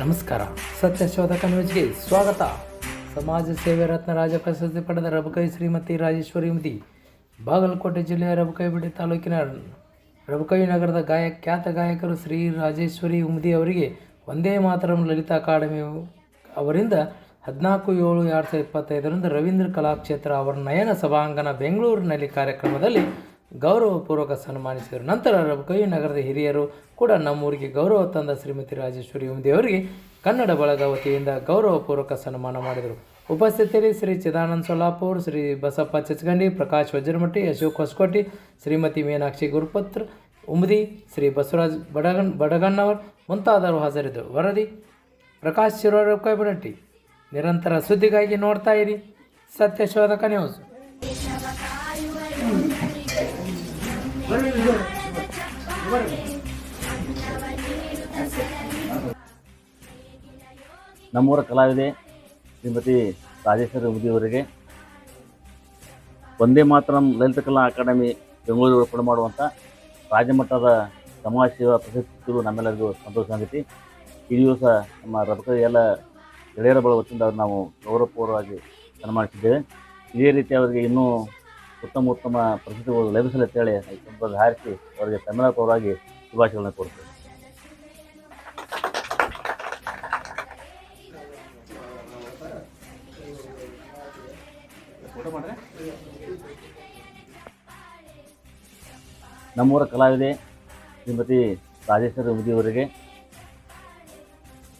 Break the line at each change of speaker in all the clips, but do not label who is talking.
ನಮಸ್ಕಾರ. ಸತ್ಯಶೋಧಕ ನ್ಯೂಸ್ಗೆ ಸ್ವಾಗತ. ಸಮಾಜ ಸೇವೆ ರತ್ನ ರಾಜ ಪ್ರಶಸ್ತಿ ಪಡೆದ ರಬಕೈ ಶ್ರೀಮತಿ ರಾಜೇಶ್ವರಿ ಮತಿ ಬಾಗಲಕೋಟೆ ಜಿಲ್ಲೆಯ ರಬಕೈಬಿಡಿ ತಾಲೂಕಿನ ರಬಕೈ ನಗರದ ಗಾಯ ಖ್ಯಾತ ಗಾಯಕರು ಶ್ರೀ ರಾಜೇಶ್ವರಿ ಉಮದಿ ಅವರಿಗೆ ಒಂದೇ ಮಾತರಂ ಲಲಿತಾ ಅಕಾಡೆಮಿ ಅವರಿಂದ ಹದಿನಾಲ್ಕು ಏಳು ಎರಡು ಸಾವಿರದ ಇಪ್ಪತ್ತೈದರಿಂದ ರವೀಂದ್ರ ಕಲಾಕ್ಷೇತ್ರ ಅವರ ನಯನ ಸಭಾಂಗಣ ಬೆಂಗಳೂರಿನಲ್ಲಿ ಕಾರ್ಯಕ್ರಮದಲ್ಲಿ ಗೌರವಪೂರ್ವಕ ಸನ್ಮಾನಿಸಿದರು. ನಂತರ ರಬಕೈ ನಗರದ ಹಿರಿಯರು ಕೂಡ ನಮ್ಮೂರಿಗೆ ಗೌರವ ತಂದ ಶ್ರೀಮತಿ ರಾಜೇಶ್ವರಿ ಉಮದೇವರಿಗೆ ಕನ್ನಡ ಬಳಗ ವತಿಯಿಂದ ಗೌರವಪೂರ್ವಕ ಸನ್ಮಾನ ಮಾಡಿದರು. ಉಪಸ್ಥಿತಿಯಲ್ಲಿ ಶ್ರೀ ಚಿದಾನಂದ ಸೊಲ್ಲಾಪುರ್, ಶ್ರೀ ಬಸಪ್ಪ ಚಚ್ಗಂಡಿ, ಪ್ರಕಾಶ್ ವಜ್ರಮಟ್ಟಿ, ಅಶೋಕ್ ಹೊಸಕೋಟಿ, ಶ್ರೀಮತಿ ಮೀನಾಕ್ಷಿ ಗುರುಪತ್ರ ಉಮದಿ, ಶ್ರೀ ಬಸವರಾಜ್ ಬಡಗನ್ ಬಡಗಣ್ಣವರ್ ಮುಂತಾದವರು ಹಾಜರಿದ್ದರು. ವರದಿ, ಪ್ರಕಾಶ್ ಶಿರೋರ್ ಕೈಬಡಟ್ಟಿ ನಿರಂತರ ಸುದ್ದಿಗಾಗಿ ನೋಡ್ತಾ ಇರಿ. ಸತ್ಯಶೋಧಕ ನ್ಯೂಸ್.
ನಮ್ಮೂರ ಕಲಾವಿದೆ ಶ್ರೀಮತಿ ರಾಜೇಶ್ವರಿ ಮುದಿಯವರಿಗೆ ಒಂದೇ ಮಾತ್ರ ಲಲಿತ ಕಲಾ ಅಕಾಡೆಮಿ ಬೆಂಗಳೂರು ಒಳಪಡೆ ಮಾಡುವಂಥ ರಾಜ್ಯಮಟ್ಟದ ಸಮಾಜ ಸೇವಾ ಪ್ರಶಸ್ತಿಗಳು ನಮ್ಮೆಲ್ಲರಿಗೂ ಸಂತೋಷ ಆಗೈತಿ. ಈ ದಿವಸ ನಮ್ಮ ರಬಕ ಎಲ್ಲ ಗೆಳೆಯರ ಬಳ ವತಿಯಿಂದ ಅವ್ರು ನಾವು ಗೌರವಪೂರ್ವವಾಗಿ ಸನ್ಮಾನಿಸಿದ್ದೇವೆ. ಇದೇ ರೀತಿ ಅವರಿಗೆ ಇನ್ನೂ ಉತ್ತಮ ಉತ್ತಮ ಪ್ರಶಸ್ತಿಗಳು ಲಭಿಸಲಿ ಅಂತೇಳಿ ಈ ಸಂದರ್ಭದಲ್ಲಿ ಹಾರಿಸಿ ಅವರಿಗೆ ತಮಿಳ ಪರವಾಗಿ ಶುಭಾಶಯಗಳನ್ನು ಕೊಡ್ತೇವೆ ನಮ್ಮೂರ ಕಲಾವಿದೆ ಶ್ರೀಮತಿ ರಾಜೇಶ್ವರಿ ಮುದಿಯವರಿಗೆ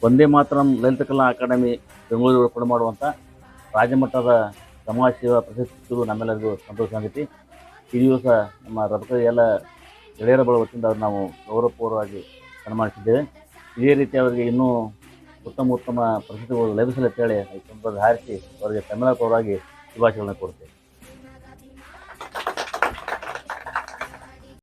ಒಂದೇ ಮಾತ್ರ ಲಲಿತ ಕಲಾ ಅಕಾಡೆಮಿ ಬೆಂಗಳೂರು ಕೂಡ ಮಾಡುವಂಥ ರಾಜ್ಯಮಟ್ಟದ ಸಮಾಜ ಸೇವಾ ಪ್ರಶಸ್ತಿಗಳು ನಮ್ಮೆಲ್ಲರಿಗೂ ಸಂತೋಷ ಆಗೈತಿ ಈ ದಿವಸ ನಮ್ಮ ರಬಕ ಎಲ್ಲ ಗೆಳೆಯರ ಬಳ ವತಿಯಿಂದ ಅವ್ರು ನಾವು ಗೌರವಪೂರ್ವವಾಗಿ ಸನ್ಮಾನಿಸಿದ್ದೇವೆ. ಇದೇ ರೀತಿ ಅವರಿಗೆ ಇನ್ನೂ ಉತ್ತಮ ಉತ್ತಮ ಪ್ರಶಸ್ತಿಗಳು ಲಭಿಸಲಿ ಅಂತೇಳಿ ಈ ಹಾರಿಸಿ ಅವರಿಗೆ ತಮಿಳ ಪರವಾಗಿ ಶುಭಾಶಯಗಳನ್ನು ಕೊಡ್ತೇವೆ